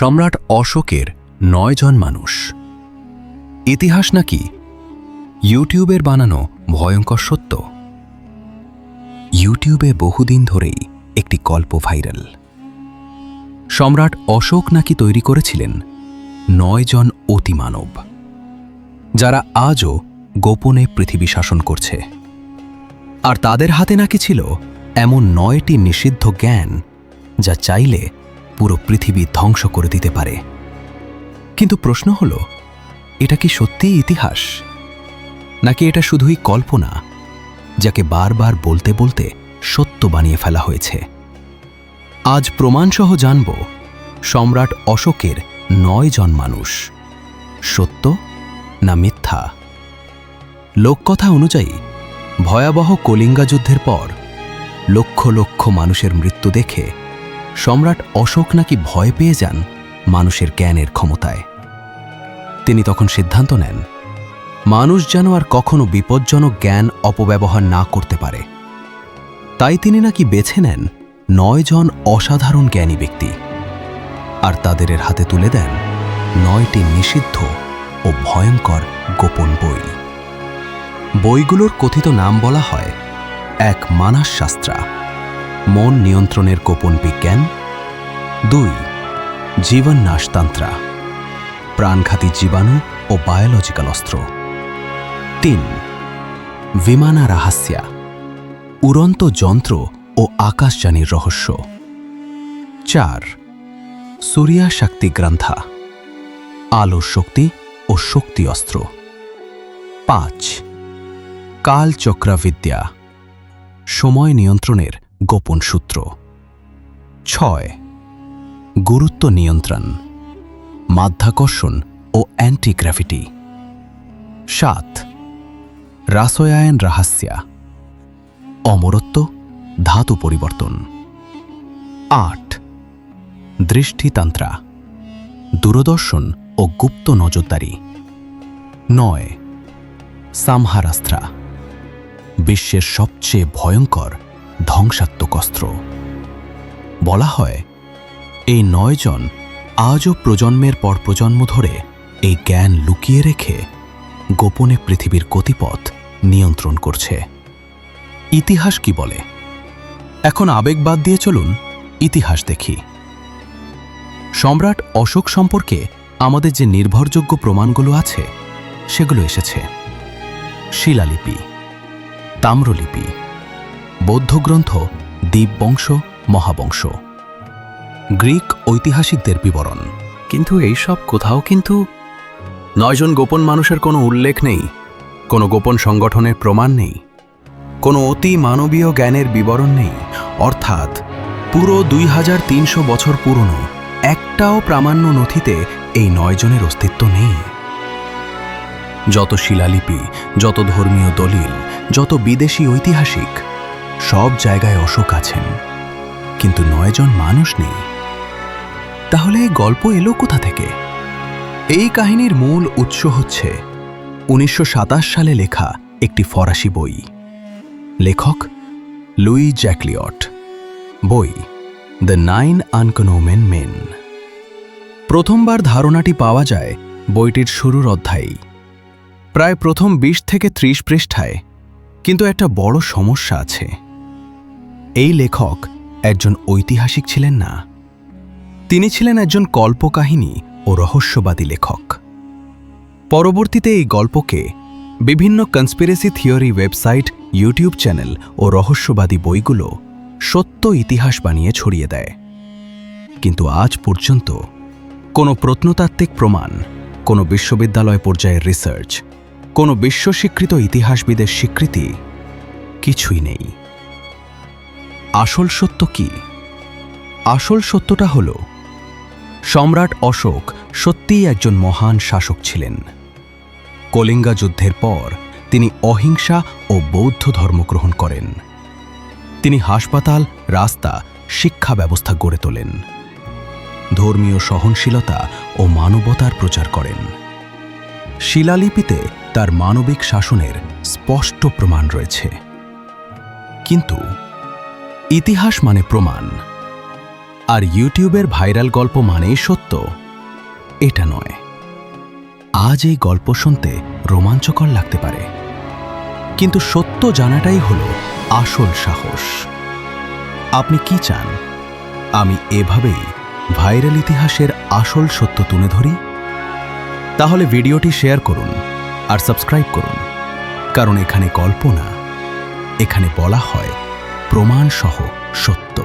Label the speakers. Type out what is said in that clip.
Speaker 1: সম্রাট অশোকের নয়জন মানুষ। ইতিহাস নাকি ইউটিউবের বানানো ভয়ঙ্কর সত্য? ইউটিউবে বহুদিন ধরেই একটি গল্প ভাইরাল। সম্রাট অশোক নাকি তৈরি করেছিলেন নয়জন অতিমানব যারা আজও গোপনে পৃথিবী শাসন করছে। আর তাদের হাতে নাকি ছিল এমন নয়টি নিষিদ্ধ জ্ঞান, যা চাইলে পুরো পৃথিবী ধ্বংস করে দিতে পারে। কিন্তু প্রশ্ন হল, এটা কি সত্যিই ইতিহাস? নাকি এটা শুধুই কল্পনা, যাকে বারবার বলতে বলতে সত্য বানিয়ে ফেলা হয়েছে? আজ প্রমাণসহ জানব, সম্রাট অশোকের নয় জন মানুষ, সত্য না মিথ্যা? লোককথা অনুযায়ী, ভয়াবহ কলিঙ্গা যুদ্ধের পর লক্ষ লক্ষ মানুষের মৃত্যু দেখে সম্রাট অশোক নাকি ভয় পেয়ে যান মানুষের জ্ঞানের ক্ষমতায়। তিনি তখন সিদ্ধান্ত নেন, মানুষ যেন আর কখনো বিপজ্জনক জ্ঞান অপব্যবহার না করতে পারে। তাই তিনি নাকি বেছে নেন নয়জন অসাধারণ জ্ঞানী ব্যক্তি আর তাদের হাতে তুলে দেন নয়টি নিষিদ্ধ ও ভয়ঙ্কর গোপন বই। বইগুলোর কথিত নাম বলা হয় এক মানাস শাস্ত্রা। মন নিয়ন্ত্রণের গোপন বিজ্ঞান। দুই, জীবন নাশতান্ত্রা। প্রাণঘাতী জীবাণু ও বায়োলজিক্যাল অস্ত্র। তিন, বিমানা রাহাস্যা। উড়ন্ত যন্ত্র ও আকাশযানীর রহস্য। চার, সূর্যা শক্তি গ্রন্থা। আলোর শক্তি ও শক্তি অস্ত্র। পাঁচ, কালচক্রাবিদ্যা। সময় নিয়ন্ত্রণের গোপন সূত্র। ছয়। গুরুত্ব নিয়ন্ত্রণ, মাধ্যাকর্ষণ ও অ্যান্টিগ্র্যাভিটি সাত। রাসয়ায়ন রাহাস্যা, অমরত্ব, ধাতু পরিবর্তন। আট। দৃষ্টিতান্ত্রা, দূরদর্শন ও গুপ্ত নজরদারি। নয়। সামহারাস্ত্রা বিশ্বের সবচেয়ে ভয়ঙ্কর ধ্বংসাত্মক অস্ত্র। বলা হয়, এই নয়জন আজও প্রজন্মের পর প্রজন্ম ধরে এই জ্ঞান লুকিয়ে রেখে গোপনে পৃথিবীর গতিপথ নিয়ন্ত্রণ করছে। ইতিহাস কি বলে? এখন আবেগ বাদ দিয়ে চলুন ইতিহাস দেখি। সম্রাট অশোক সম্পর্কে আমাদের যে নির্ভরযোগ্য প্রমাণগুলো আছে, সেগুলো এসেছে। শিলালিপি, তাম্রলিপি বৌদ্ধ গ্রন্থ দ্বীপবংশ, মহাবংশ। গ্রিক ঐতিহাসিকদের বিবরণ। কিন্তু এইসব কোথাও কিন্তু নয়জন গোপন মানুষের কোনো উল্লেখ নেই, কোনো গোপন সংগঠনের প্রমাণ নেই, কোনো অতি মানবীয় জ্ঞানের বিবরণ নেই। অর্থাৎ পুরো দুই হাজার তিনশো বছর পুরনো একটাও প্রামাণ্য নথিতে এই নয়জনের অস্তিত্ব নেই। যত শিলালিপি, যত ধর্মীয় দলিল, যত বিদেশি ঐতিহাসিক সব জায়গায় অশোক আছেন। কিন্তু নয়জন মানুষ নেই। তাহলে এই গল্প এলো কোথা থেকে? এই কাহিনীর মূল উৎস হচ্ছে উনিশশো সাতাশ সালে লেখা একটি ফরাসি বই। লেখক লুই জ্যাকলিয়ট। বই দ্য নাইন আনকনোমেন মেন। প্রথমবার ধারণাটি পাওয়া যায় বইটির শুরুর অধ্যায়েই। প্রায় প্রথম বিশ থেকে ত্রিশ পৃষ্ঠায়। কিন্তু একটা বড় সমস্যা আছে। এই লেখক একজন ঐতিহাসিক ছিলেন না। তিনি ছিলেন একজন কল্পকাহিনী ও রহস্যবাদী লেখক। পরবর্তীতে এই গল্পকে বিভিন্ন conspiracy theory website YouTube channel ও রহস্যবাদী বইগুলো সত্য ইতিহাস বানিয়ে ছড়িয়ে দেয়। কিন্তু আজ পর্যন্ত কোনো প্রত্নতাত্ত্বিক প্রমাণ, কোনো বিশ্ববিদ্যালয় পর্যায়ের রিসার্চ কোনো বিশ্বস্বীকৃত ইতিহাসবিদের স্বীকৃতি কিছুই নেই। আসল সত্য কি? আসল সত্যটা হল, সম্রাট অশোক সত্যিই একজন মহান শাসক ছিলেন। কলিঙ্গা যুদ্ধের পর তিনি অহিংসা ও বৌদ্ধ ধর্ম গ্রহণ করেন। তিনি হাসপাতাল, রাস্তা, শিক্ষা ব্যবস্থা গড়ে তোলেন। ধর্মীয় সহনশীলতা ও মানবতার প্রচার করেন। শিলালিপিতে তার মানবিক শাসনের স্পষ্ট প্রমাণ রয়েছে। কিন্তু ইতিহাস মানে প্রমাণ, আর ইউটিউবের ভাইরাল গল্প মানেই সত্য। এটা নয়, আজ এই গল্প শুনতে রোমাঞ্চকর লাগতে পারে, কিন্তু সত্য জানাটাই হলো আসল সাহস। আপনি কি চান? আমি এভাবেই ভাইরাল ইতিহাসের আসল সত্য তুলে ধরি? তাহলে ভিডিওটি শেয়ার করুন আর সাবস্ক্রাইব করুন, কারণ এখানে গল্প না, এখানে বলা হয় প্রমাণসহ সত্য।